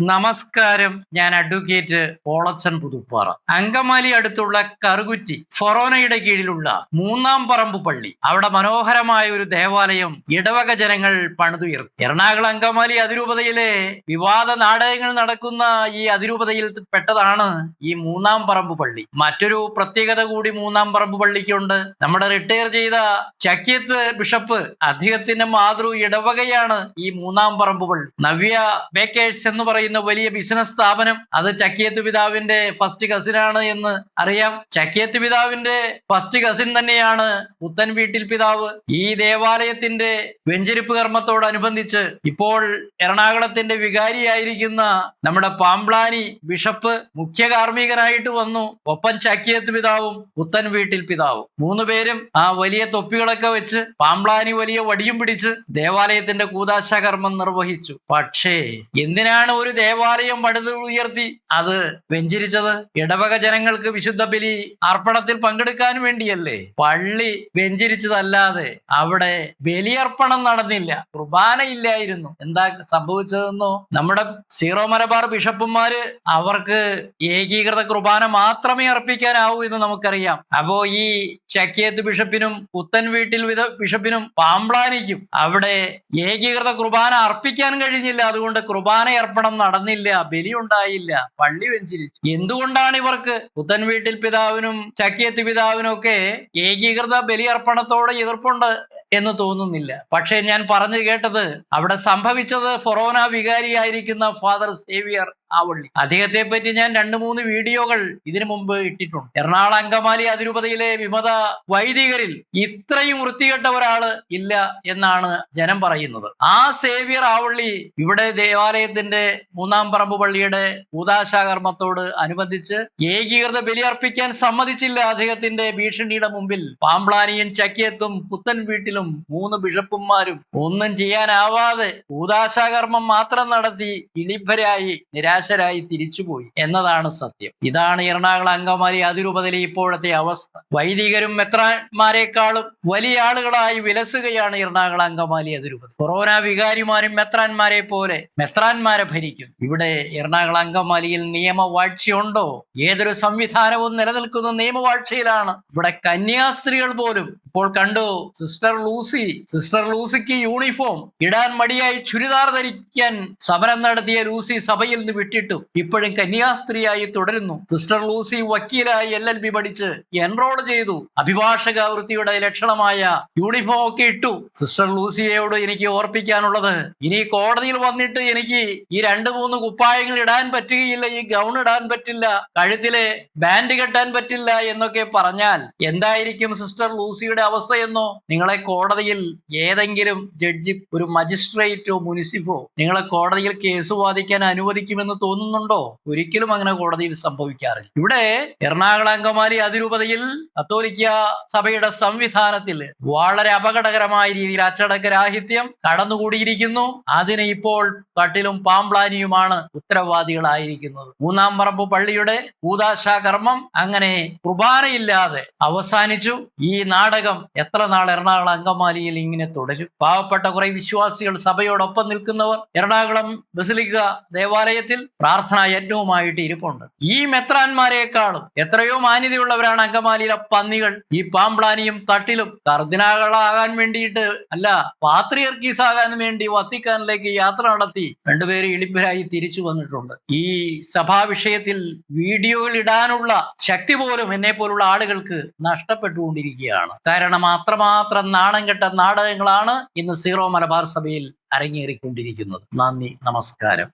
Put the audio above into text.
നമസ്കാരം. ഞാൻ അഡ്വക്കേറ്റ് ഓളച്ചൻ പുതുപ്പാറ. അങ്കമാലി അടുത്തുള്ള കറുകുറ്റി ഫൊറോനയുടെ കീഴിലുള്ള മൂന്നാം പറമ്പ് പള്ളി. അവിടെ മനോഹരമായ ഒരു ദേവാലയം ഇടവക ജനങ്ങൾ പണിതുയർത്തി. എറണാകുളം അങ്കമാലി അതിരൂപതയിലെ വിവാദ നാടകങ്ങൾ നടക്കുന്ന ഈ അതിരൂപതയിൽ പെട്ടതാണ് ഈ മൂന്നാം പറമ്പ് പള്ളി. മറ്റൊരു പ്രത്യേകത കൂടി മൂന്നാം പറമ്പ് പള്ളിക്കുണ്ട്. നമ്മുടെ റിട്ടയർ ചെയ്ത ചക്കിയത്ത് ബിഷപ്പ് അദ്ദേഹത്തിന്റെ മാതൃ ഇടവകയാണ് ഈ മൂന്നാം പറമ്പ് പള്ളി. നവ്യ ബേക്കേഴ്സ് എന്ന് പറയുന്ന വലിയ ബിസിനസ് സ്ഥാപനം അത് ചക്കിയത്ത് പിതാവിന്റെ ഫസ്റ്റ് കസിനാണ് എന്ന് അറിയാം. ചക്കിയത്ത് പിതാവിന്റെ ഫസ്റ്റ് കസിൻ തന്നെയാണ് പുത്തൻ വീട്ടിൽ പിതാവ്. ഈ ദേവാലയത്തിന്റെ വെഞ്ചരിപ്പ് കർമ്മത്തോടനുബന്ധിച്ച് ഇപ്പോൾ എറണാകുളത്തിന്റെ വികാരിയായിരിക്കുന്ന നമ്മുടെ പാമ്പ്ലാനി ബിഷപ്പ് മുഖ്യ കാർമ്മികനായിട്ട് വന്നു. ഒപ്പം ചക്കിയത്ത് പിതാവും പുത്തൻ വീട്ടിൽ പിതാവും. മൂന്ന് പേരും ആ വലിയ തൊപ്പികളൊക്കെ വെച്ച് പാമ്പ്ലാനി വലിയ വടിയും പിടിച്ച് ദേവാലയത്തിന്റെ കൂതാശ കർമ്മം നിർവഹിച്ചു. പക്ഷേ എന്തിനാണ് ഒരു ദേവാലയം പണിത് ഉയർത്തി. അത് വെഞ്ചരിച്ചത് ഇടവക ജനങ്ങൾക്ക് വിശുദ്ധ ബലി അർപ്പണത്തിൽ പങ്കെടുക്കാൻ വേണ്ടിയല്ലേ? പള്ളി വെഞ്ചരിച്ചതല്ലാതെ അവിടെ ബലിയർപ്പണം നടന്നില്ല. കുർബാന ഇല്ലായിരുന്നു എന്താ സംഭവിച്ചതെന്നോ? നമ്മുടെ സീറോ മലബാർ ബിഷപ്പുമാര് അവർക്ക് ഏകീകൃത കുർബാന മാത്രമേ അർപ്പിക്കാനാവൂ എന്ന് നമുക്കറിയാം. അപ്പോ ഈ ചക്കിയത്ത് ബിഷപ്പിനും പുത്തൻ വീട്ടിൽ വിധ ബിഷപ്പിനും പാമ്പ്ലാനിക്കും അവിടെ ഏകീകൃത കുർബാന അർപ്പിക്കാൻ കഴിഞ്ഞില്ല. അതുകൊണ്ട് കുർബാന അർപ്പണം നടന്നില്ല ബലി ഉണ്ടായില്ല പള്ളി വെഞ്ചിരിച്ചു. എന്തുകൊണ്ടാണ് ഇവർക്ക് പുത്തൻ വീട്ടിൽ പിതാവിനും ചക്കിയത്ത് പിതാവിനും ഒക്കെ ഏകീകൃത ബലി അർപ്പണത്തോട് എതിർപ്പുണ്ട് എന്ന് തോന്നുന്നില്ല. പക്ഷേ ഞാൻ പറഞ്ഞു കേട്ടത് അവിടെ സംഭവിച്ചത് ഫൊറോന വികാരിയായിരിക്കുന്ന ഫാദർ സേവിയർ ആവള്ളി. അദ്ദേഹത്തെ പറ്റി ഞാൻ രണ്ട് മൂന്ന് വീഡിയോകൾ ഇതിനു മുമ്പ് ഇട്ടിട്ടുണ്ട്. എറണാകുളം അങ്കമാലി അതിരൂപതയിലെ വിമത വൈദികരിൽ ഇത്രയും വൃത്തികെട്ട ഒരാൾ ഇല്ല എന്നാണ് ജനം പറയുന്നത്. ആ സേവിയർ ആവള്ളി ഇവിടെ ദേവാലയത്തിന്റെ മൂന്നാം പറമ്പ് പള്ളിയുടെ ഊദാശാകർമ്മത്തോട് അനുബന്ധിച്ച് ഏകീകൃത ബലിയർപ്പിക്കാൻ സമ്മതിച്ചില്ല അദ്ദേഹത്തിന്റെ ഭീഷണിയുടെ മുമ്പിൽ. പാമ്പ്ലാനിയും ചക്കിയത്തും പുത്തൻ വീട്ടിലും മൂന്ന് ബിഷപ്പുമാരും ഒന്നും ചെയ്യാനാവാതെ ഊദാശാകർമ്മം മാത്രം നടത്തി ഇളിഭരായി നിരാശരായി തിരിച്ചുപോയി എന്നതാണ് സത്യം. ഇതാണ് എറണാകുളം അങ്കമാലി അതിരൂപതയിലെ ഇപ്പോഴത്തെ അവസ്ഥ. വൈദികരും മെത്രാന്മാരെക്കാളും വലിയ ആളുകളായി വിലസുകയാണ് എറണാകുളം അങ്കമാലി അതിരൂപത. കൊറോന വികാരിമാരും മെത്രാന്മാരെ പോലെ മെത്രാന്മാരെ ഭരിക്കും. ഇവിടെ എറണാകുളം അങ്കമാലിയിൽ നിയമവാഴ്ചയുണ്ടോ? ഏതൊരു സംവിധാനവും നിലനിൽക്കുന്ന നിയമവാഴ്ചയിലാണ്. ഇവിടെ കന്യാസ്ത്രീകൾ പോലും ഇപ്പോൾ കണ്ടു സിസ്റ്റർ ലൂസി സിസ്റ്റർ ലൂസിക്ക് യൂണിഫോം ഇടാൻ മടിയായി ചുരിദാർ ധരിക്കാൻ സമരം നടത്തിയ ലൂസി സഭയിൽ നിന്ന് വിട്ടിട്ടു. ഇപ്പോഴും കന്യാസ്ത്രീയായി തുടരുന്നു. സിസ്റ്റർ ലൂസി വക്കീലായി എൽ എൽ ബി പഠിച്ച് എൻറോൾ ചെയ്തു. അഭിഭാഷക വൃത്തിയുടെ ലക്ഷണമായ യൂണിഫോം ഒക്കെ ഇട്ടു. സിസ്റ്റർ ലൂസിയോട് എനിക്ക് ഓർപ്പിക്കാനുള്ളത് ഇനി കോടതിയിൽ വന്നിട്ട് എനിക്ക് ഈ രണ്ട് മൂന്ന് കുപ്പായങ്ങൾ ഇടാൻ പറ്റുകയില്ല ഈ ഗൗൺ ഇടാൻ പറ്റില്ല കഴുത്തിലെ ബാൻഡ് കെട്ടാൻ പറ്റില്ല എന്നൊക്കെ പറഞ്ഞാൽ എന്തായിരിക്കും സിസ്റ്റർ ലൂസിയുടെ അവസ്ഥയെന്നോ? നിങ്ങളെ കോടതിയിൽ ഏതെങ്കിലും ജഡ്ജി ഒരു മജിസ്ട്രേറ്റോ മുനിസിഫോ നിങ്ങളെ കോടതിയിൽ കേസ് വാദിക്കാൻ അനുവദിക്കുമെന്ന് തോന്നുന്നുണ്ടോ? ഒരിക്കലും അങ്ങനെ കോടതിയിൽ സംഭവിക്കാറില്ല. ഇവിടെ എറണാകുളം അങ്കമാലി അതിരൂപതയിൽ കത്തോലിക്ക സഭയുടെ സംവിധാനത്തിൽ വളരെ അപകടകരമായ രീതിയിൽ അച്ചടക്കരാഹിത്യം കടന്നുകൂടിയിരിക്കുന്നു. അതിന് ഇപ്പോൾ കട്ടിലും പാമ്പ്ലാനിയുമാണ് ഉത്തരവാദികളായിരിക്കുന്നത്. മൂന്നാം പറമ്പ് പള്ളിയുടെ കൂതാശാ കർമ്മം അങ്ങനെ കുർബാനയില്ലാതെ അവസാനിച്ചു. ഈ നാടകം എത്ര നാൾ എറണാകുളം അങ്കമാലിയിൽ ഇങ്ങനെ തുടരും? പാവപ്പെട്ട കുറെ വിശ്വാസികൾ സഭയോടൊപ്പം നിൽക്കുന്നവർ എറണാകുളം ബസിലിക്ക ദേവാലയത്തിൽ പ്രാർത്ഥനാ യജ്ഞവുമായിട്ട് ഇരിപ്പുണ്ട്. ഈ മെത്രാന്മാരെക്കാളും എത്രയോ മാന്യതയുള്ളവരാണ് അങ്കമാലിയിലെ പന്നികൾ. ഈ പാമ്പ്ലാനിയും തട്ടിലും കർദിനാകളാകാൻ വേണ്ടിയിട്ട് അല്ല പാത്രിയർക്കീസ് ആകാൻ വേണ്ടി വത്തിക്കാനിലേക്ക് യാത്ര നടത്തി രണ്ടുപേരും ഇളിപ്പരായി തിരിച്ചു വന്നിട്ടുണ്ട്. ഈ സഭാ വിഷയത്തിൽ വീഡിയോകൾ ഇടാനുള്ള ശക്തി പോലും എന്നെ പോലുള്ള ആളുകൾക്ക് നഷ്ടപ്പെട്ടുകൊണ്ടിരിക്കുകയാണ്. കാരണം അത്രമാത്രം നാണം കെട്ട നാടകങ്ങളാണ് ഇന്ന് സീറോ മലബാർ സഭയിൽ അരങ്ങേറിക്കൊണ്ടിരിക്കുന്നത്. നന്ദി നമസ്കാരം.